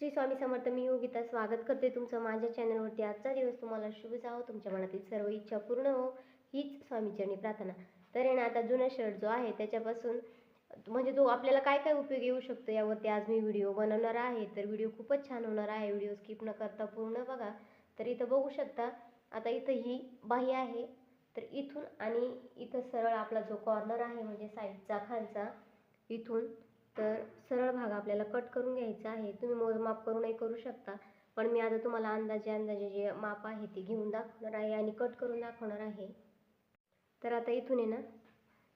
श्री स्वामी समर्थ मी योगिता स्वागत करते तुमचं माझ्या चॅनलवरती. आजचा दिवस तुम्हाला शुभ जावो तुमच्या मनातील सर्व इच्छा पूर्ण हो हीच स्वामीचरणी प्रार्थना. तर आहे ना आता जुना शर्ट जो आहे त्याच्यापासून म्हणजे तो आपल्याला काय काय उपयोग येऊ शकतो यावरती आज मी व्हिडिओ बनवणार आहे. तर व्हिडिओ खूपच छान होणार आहे व्हिडिओ स्किप न करता पूर्ण बघा. तर इथं बघू शकता आता इथं ही बाही आहे. तर इथून आणि इथं सरळ आपला जो कॉर्नर आहे म्हणजे साईडचा खालचा इथून तर सरळ भाग आपल्याला कट करून घ्यायचा आहे. तुम्ही मोजमाप करूनही करू शकता. पण मी आता तुम्हाला अंदाजे अंदाजे जे माप आहे ते घेऊन दाखवणार आहे आणि कट करून दाखवणार आहे. तर आता इथून आहे ना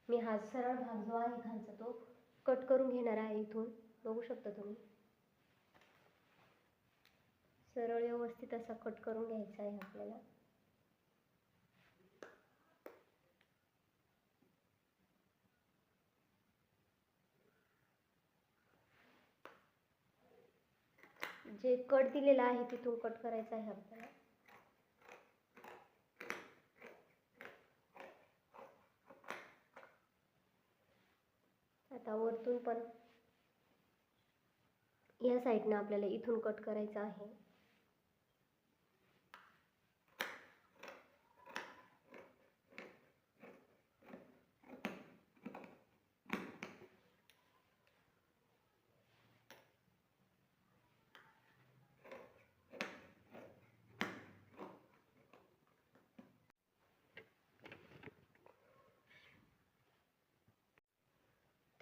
मी हा सरळ भाग जो आहे खालचा तो कट करून घेणार आहे इथून. बघू शकता तुम्ही. सरळ व्यवस्थित असा कट करून घ्यायचा आहे आपल्याला. जे कट दिलेला आहे तिथून कट करायचा आहे आपल्याला. आता वरतून पण या साईडनं आपल्याला इथून कट करायचं आहे.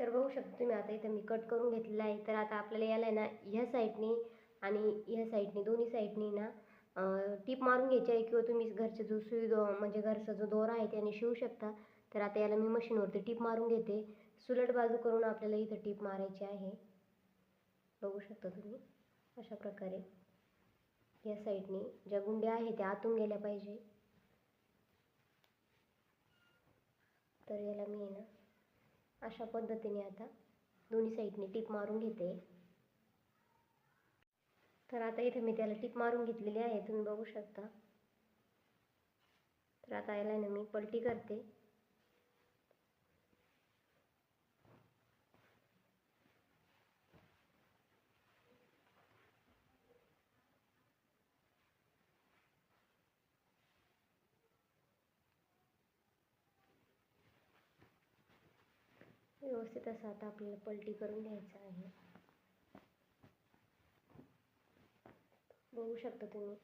तर बघू शकतो तुम्ही आता इथं मी कट करून घेतलेला आहे. तर आता आपल्याला याला आहे ना ह्या साईडनी आणि ह्या साईडनी दोन्ही साईडनी ना टीप मारून घ्यायची आहे किंवा तुम्ही घरचा जो सुई दो म्हणजे घरचा जो दोरा आहे त्याने शिवू शकता. तर आता याला मी मशीनवरती टीप मारून घेते. सुलट बाजू करून आपल्याला इथं टीप मारायची आहे. बघू शकता तुम्ही अशा प्रकारे या साईडनी ज्या गुंड्या आहेत त्या आतून गेल्या पाहिजे. तर याला मी ना अशा पद्धतीने आता दोन्ही साईडने टीप मारून घेते. तर आता इथे मी त्याला टीप मारून घेतलेली आहे तुम्ही बघू शकता. तर आता याला ना मी पलटी करते. व्यवस्थित असं आता आपल्याला पलटी करून घ्यायचं आहे. बघू शकता तुम्ही.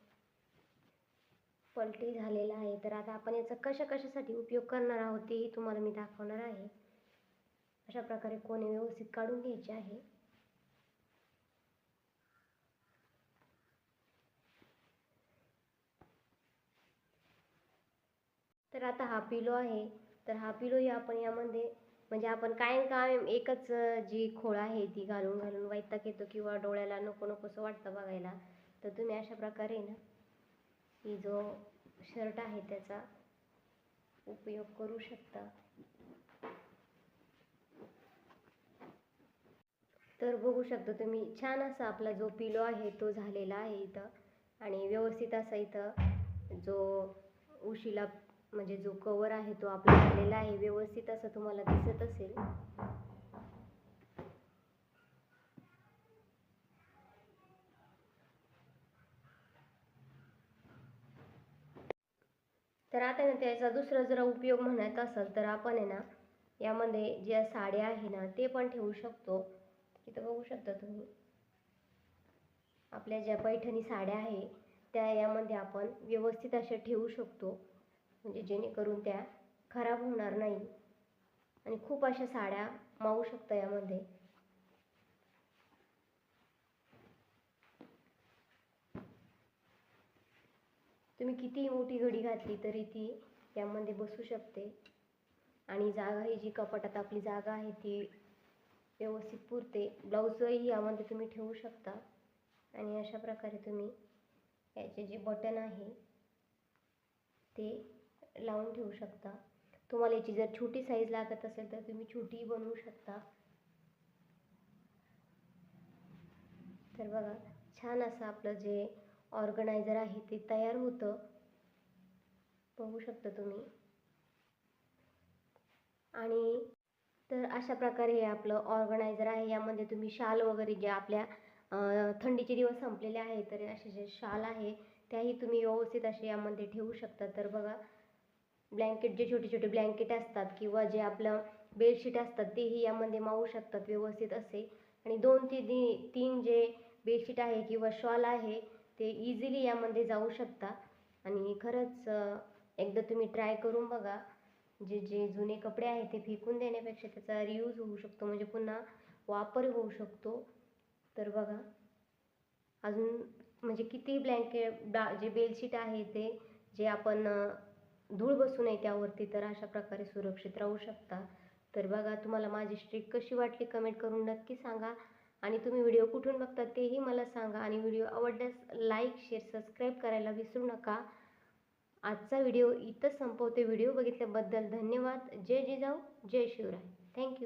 पलटी झालेला आहे. तर आता आपण याचा कशा कशासाठी उपयोग करणार आहोत तेही तुम्हाला मी दाखवणार आहे. अशा प्रकारे कोणी व्यवस्थित काढून घ्यायचे आहे. तर आता हा पिलो आहे. तर हा पिलोही आपण यामध्ये म्हणजे आपण कायम कायम एकच जी खोळ आहे ती घालून घालून वैताग येतो किंवा डोळ्याला नको नकोसं वाटतं बघायला. तर तुम्ही अशा प्रकारे ना ही जो शर्ट आहे त्याचा उपयोग करू शकता. तर बघू शकता तुम्ही छान असा आपला जो पिलो आहे तो झालेला आहे इथं. आणि व्यवस्थित असा इथं जो उशीला म्हणजे जो कवर आहे तो आपला झालेला आहे व्यवस्थित असं तुम्हाला दिसत असेल. तर आता ना त्याचा दुसरा जरा उपयोग म्हणायचा असेल तर आपण आहे ना यामध्ये ज्या साड्या आहे ना ते पण ठेवू शकतो. इथं बघू शकता तुम्ही. आपल्या ज्या पैठणी साड्या आहे त्या यामध्ये आपण व्यवस्थित अशा ठेवू शकतो. म्हणजे जेणेकरून त्या खराब होणार नाही. आणि खूप अशा साड्या मावू शकता यामध्ये. तुम्ही कितीही मोठी घडी घातली तरी ती त्यामध्ये बसू शकते. आणि जागा ही जी कपाटात आपली जागा आहे ती व्यवस्थित पुरते. ब्लाऊजही यामध्ये तुम्ही ठेवू शकता. आणि अशा प्रकारे तुम्ही याचे जे बटन आहे ते लावून ठेवू शकता. तुम्हाला याची जर छोटी साईज लागत असेल तर तुम्ही छोटीही बनवू शकता. तर बघा छान असं आपलं जे ऑर्गनायझर आहे ते तयार होतं. बघू शकता तुम्ही. आणि तर अशा प्रकारे हे आपलं ऑर्गनायझर आहे. यामध्ये तुम्ही शाल वगैरे जे आपल्या थंडीचे दिवस संपलेले आहे तर असे जे शाल आहे त्याही तुम्ही व्यवस्थित असे यामध्ये ठेवू शकता. तर बघा ब्लँकेट जे छोटे छोटे ब्लँकेट असतात किंवा जे आपलं बेडशीट असतात तेही यामध्ये मावू शकतात व्यवस्थित असे. आणि दोन ते तीन जे बेडशीट आहे किंवा शॉल आहे ते इझिली यामध्ये जाऊ शकता. आणि खरंच एकदा तुम्ही ट्राय करून बघा. जे जे जुने कपडे आहेत ते फेकून देण्यापेक्षा त्याचा रियूज होऊ शकतो म्हणजे पुन्हा वापर होऊ शकतो. तर बघा. अजून म्हणजे किती ब्लँकेट बा जे बेडशीट आहे ते जे आपण धूळ बसू नये त्यावरती तर अशा प्रकारे सुरक्षित राहू शकता. तर बघा तुम्हाला माझी स्ट्रिक कशी वाटली कमेंट करून नक्की सांगा. आणि तुम्ही व्हिडिओ कुठून बघता तेही मला सांगा. आणि व्हिडिओ आवडल्यास लाईक शेअर सबस्क्राईब करायला विसरू नका. आजचा व्हिडिओ इथंच संपवते. व्हिडिओ बघितल्याबद्दल धन्यवाद. जय जिजाऊ जय शिवराय. Thank you